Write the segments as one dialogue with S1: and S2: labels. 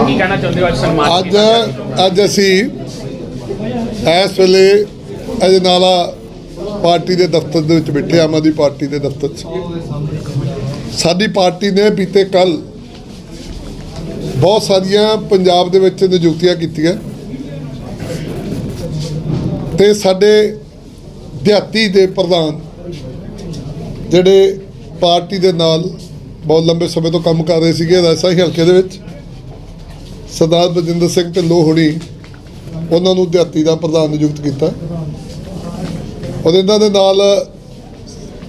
S1: Sir ਕੀ ਕਹਿਣਾ ਚਾਹੁੰਦੇ ਹੋ ਅੱਜ ਸਨਮਾਨ
S2: ਅੱਜ ਅੱਜ ਅਸੀਂ ਇਸ ਵੇਲੇ ਅਜਨਾਲਾ ਪਾਰਟੀ ਦੇ ਦਫ਼ਤਰ ਦੇ ਵਿੱਚ ਬੈਠੇ ਆਮ ਆਦਮੀ ਪਾਰਟੀ ਦੇ ਦਫ਼ਤਰ 'ਚ। ਸਾਡੀ ਪਾਰਟੀ ਨੇ ਬੀਤੇ ਕੱਲ ਬਹੁਤ ਸਾਰੀਆਂ ਪੰਜਾਬ ਦੇ ਵਿੱਚ ਨਿਯੁਕਤੀਆਂ ਕੀਤੀਆਂ। ਤੇ ਸਾਡੇ ਦਿਹਾਤੀ ਦੇ ਪ੍ਰਧਾਨ ਜਿਹੜੇ ਪਾਰਟੀ ਦੇ ਨਾਲ ਬਹੁਤ ਲੰਬੇ ਸਮੇਂ ਤੋਂ ਕੰਮ ਕਰ ਰਹੇ ਸੀਗੇ ਰਾਜਸਥਾਨ ਹਲਕੇ ਦੇ ਵਿੱਚ। ਸਰਦਾਰ ਬਜਿੰਦਰ ਸਿੰਘ ਢਿੱਲੋਂ ਹੋਣੀ ਉਹਨਾਂ ਨੂੰ ਦਿਹਾਤੀ ਦਾ ਪ੍ਰਧਾਨ ਨਿਯੁਕਤ ਕੀਤਾ। ਔਰ ਇਹਨਾਂ ਦੇ ਨਾਲ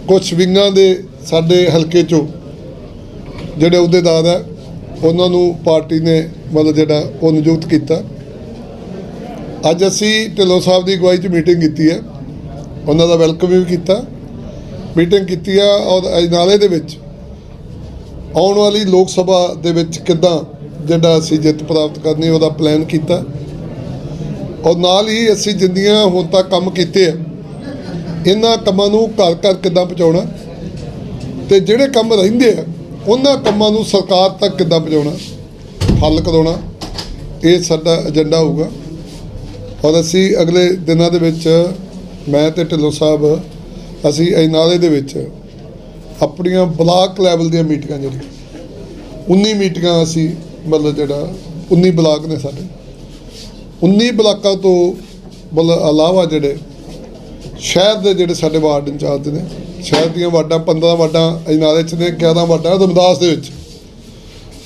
S2: ਕੁਝ ਵਿੰਗਾਂ ਦੇ ਸਾਡੇ ਹਲਕੇ ਚੋਂ ਜਿਹੜੇ ਅਹੁਦੇਦਾਰ ਆ ਉਹਨਾਂ ਨੂੰ ਪਾਰਟੀ ਨੇ ਮਤਲਬ ਜਿਹੜਾ ਉਹ ਨਿਯੁਕਤ ਕੀਤਾ। ਅੱਜ ਅਸੀਂ ਢਿੱਲੋਂ ਸਾਹਿਬ ਦੀ ਅਗਵਾਈ 'ਚ ਮੀਟਿੰਗ ਕੀਤੀ ਹੈ। ਉਹਨਾਂ ਦਾ ਵੈਲਕਮ ਵੀ ਕੀਤਾ। ਮੀਟਿੰਗ ਕੀਤੀ ਆ ਔਰ ਅਜਨਾਲੇ ਦੇ ਵਿੱਚ ਆਉਣ ਵਾਲੀ ਲੋਕ ਸਭਾ ਦੇ ਵਿੱਚ ਕਿੱਦਾਂ ਜਿਹੜਾ ਅਸੀਂ ਜਿੱਤ ਪ੍ਰਾਪਤ ਕਰਨੀ, ਉਹਦਾ ਪਲਾਨ ਕੀਤਾ। ਔਰ ਨਾਲ ਹੀ ਅਸੀਂ ਜਿੰਨੀਆਂ ਹੁਣ ਤੱਕ ਕੰਮ ਕੀਤੇ ਆ, ਇਹਨਾਂ ਕੰਮਾਂ ਨੂੰ ਘਰ ਘਰ ਕਿੱਦਾਂ ਪਹੁੰਚਾਉਣਾ? ਤੇ ਜਿਹੜੇ ਕੰਮ ਰਹਿੰਦੇ ਆ, ਉਹਨਾਂ ਕੰਮਾਂ ਨੂੰ ਸਰਕਾਰ ਤੱਕ ਕਿੱਦਾਂ ਪਹੁੰਚਾਉਣਾ? ਹੱਲ ਕਰਾਉਣਾ, ਇਹ ਸਾਡਾ ਏਜੰਡਾ ਹੋਊਗਾ। ਔਰ ਅਸੀਂ ਅਗਲੇ ਦਿਨਾਂ ਦੇ ਵਿੱਚ ਮੈਂ ਤੇ ਢਿੱਲੋਂ ਸਾਹਿਬ, ਅਸੀਂ ਅਜਨਾਲੇ ਦੇ ਵਿੱਚ ਆਪਣੀਆਂ ਬਲਾਕ ਲੈਵਲ ਦੀਆਂ ਮੀਟਿੰਗਾਂ ਜਿਹੜੀਆਂ 19 ਮੀਟਿੰਗਾਂ ਅਸੀਂ ਮਤਲਬ ਜਿਹੜਾ 19 ਬਲਾਕ ਨੇ ਸਾਡੇ। 19 ਬਲਾਕਾਂ ਤੋਂ ਮਤਲਬ ਇਲਾਵਾ ਜਿਹੜੇ ਸ਼ਹਿਰ ਦੇ ਜਿਹੜੇ ਸਾਡੇ ਵਾਰਡ ਇੰਚਾਰਜ ਨੇ, ਸ਼ਹਿਰ ਦੀਆਂ ਵਾਰਡਾਂ 15 ਵਾਰਡਾਂ ਅਜਨਾਲੇ ਚ ਨੇ 11 ਵਾਰਡਾਂ, ਰਮਦਾਸ ਦੇ ਵਿੱਚ।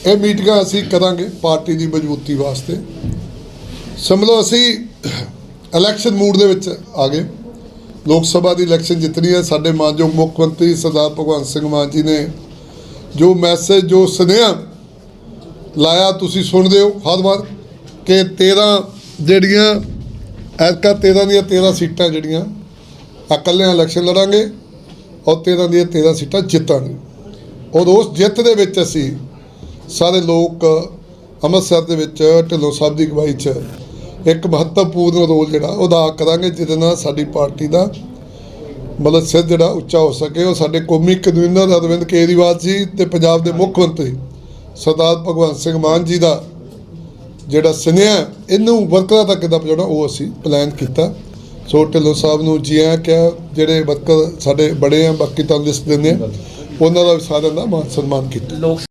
S2: ਇਹ ਮੀਟਿੰਗਾਂ ਅਸੀਂ ਕਰਾਂਗੇ ਪਾਰਟੀ ਦੀ ਮਜ਼ਬੂਤੀ ਵਾਸਤੇ। ਸਮਝੋ ਅਸੀਂ ਇਲੈਕਸ਼ਨ ਮੂਡ ਦੇ ਵਿੱਚ ਆ ਗਏ। ਲੋਕ ਸਭਾ ਦੀ ਇਲੈਕਸ਼ਨ ਜਿੱਤਣੀ ਹੈ, ਸਾਡੇ ਮਾਨਯੋਗ ਮੁੱਖ ਮੰਤਰੀ ਸਰਦਾਰ ਭਗਵੰਤ ਸਿੰਘ ਮਾਨ ਜੀ ਨੇ ਜੋ ਮੈਸੇਜ ਜੋ ਸੁਨੇਹਾ ਲਾਇਆ ਤੁਸੀਂ ਸੁਣਦੇ ਹੋ ਹਰ ਵਾਰ ਕਿ 13 ਜਿਹੜੀਆਂ ਐਤਕਾ 13 ਦੀਆਂ 13 ਸੀਟਾਂ ਜਿਹੜੀਆਂ ਇਕੱਲਿਆਂ ਇਲੈਕਸ਼ਨ ਲੜਾਂਗੇ ਔਰ 13 ਦੀਆਂ 13 ਸੀਟਾਂ ਜਿੱਤਾਂਗੇ। ਔਰ ਉਸ ਜਿੱਤ ਦੇ ਵਿੱਚ ਅਸੀਂ ਸਾਰੇ ਲੋਕ ਅੰਮ੍ਰਿਤਸਰ ਦੇ ਵਿੱਚ, ਢਿੱਲੋਂ ਸਾਹਿਬ ਦੀ ਅਗਵਾਈ 'ਚ ਇੱਕ ਮਹੱਤਵਪੂਰਨ ਰੋਲ ਜਿਹੜਾ ਉਹ ਅਦਾ ਕਰਾਂਗੇ, ਜਿਹਦੇ ਨਾਲ ਸਾਡੀ ਪਾਰਟੀ ਦਾ ਮਤਲਬ ਸਿਰ ਜਿਹੜਾ ਉੱਚਾ ਹੋ ਸਕੇ। ਉਹ ਸਾਡੇ ਕੌਮੀ ਕਨਵੀਨਰ ਅਰਵਿੰਦ ਕੇਜਰੀਵਾਲ ਜੀ ਤੇ ਪੰਜਾਬ ਦੇ ਮੁੱਖ ਮੰਤਰੀ ਸਰਦਾਰ ਭਗਵੰਤ ਸਿੰਘ ਮਾਨ ਜੀ ਦਾ ਜਿਹੜਾ ਸੁਨੇਹਾ ਇਹਨੂੰ ਵਰਕਰਾਂ ਤੱਕ ਕਿੱਦਾਂ ਪਹੁੰਚਾਉਣਾ, ਉਹ ਅਸੀਂ ਪਲਾਨ ਕੀਤਾ। ਸੋ ਢਿੱਲੋਂ ਸਾਹਿਬ ਨੂੰ ਜੀ ਆਇਆਂ ਕਿਹਾ, ਜਿਹੜੇ ਵਰਕਰ ਸਾਡੇ ਬੜੇ ਆ, ਬਾਕੀ ਤੁਹਾਨੂੰ ਲਿਸਟ ਦਿੰਦੇ ਆ, ਉਹਨਾਂ ਦਾ ਵੀ ਸਾਰਿਆਂ ਦਾ ਮਾਨ ਸਨਮਾਨ ਕੀਤਾ।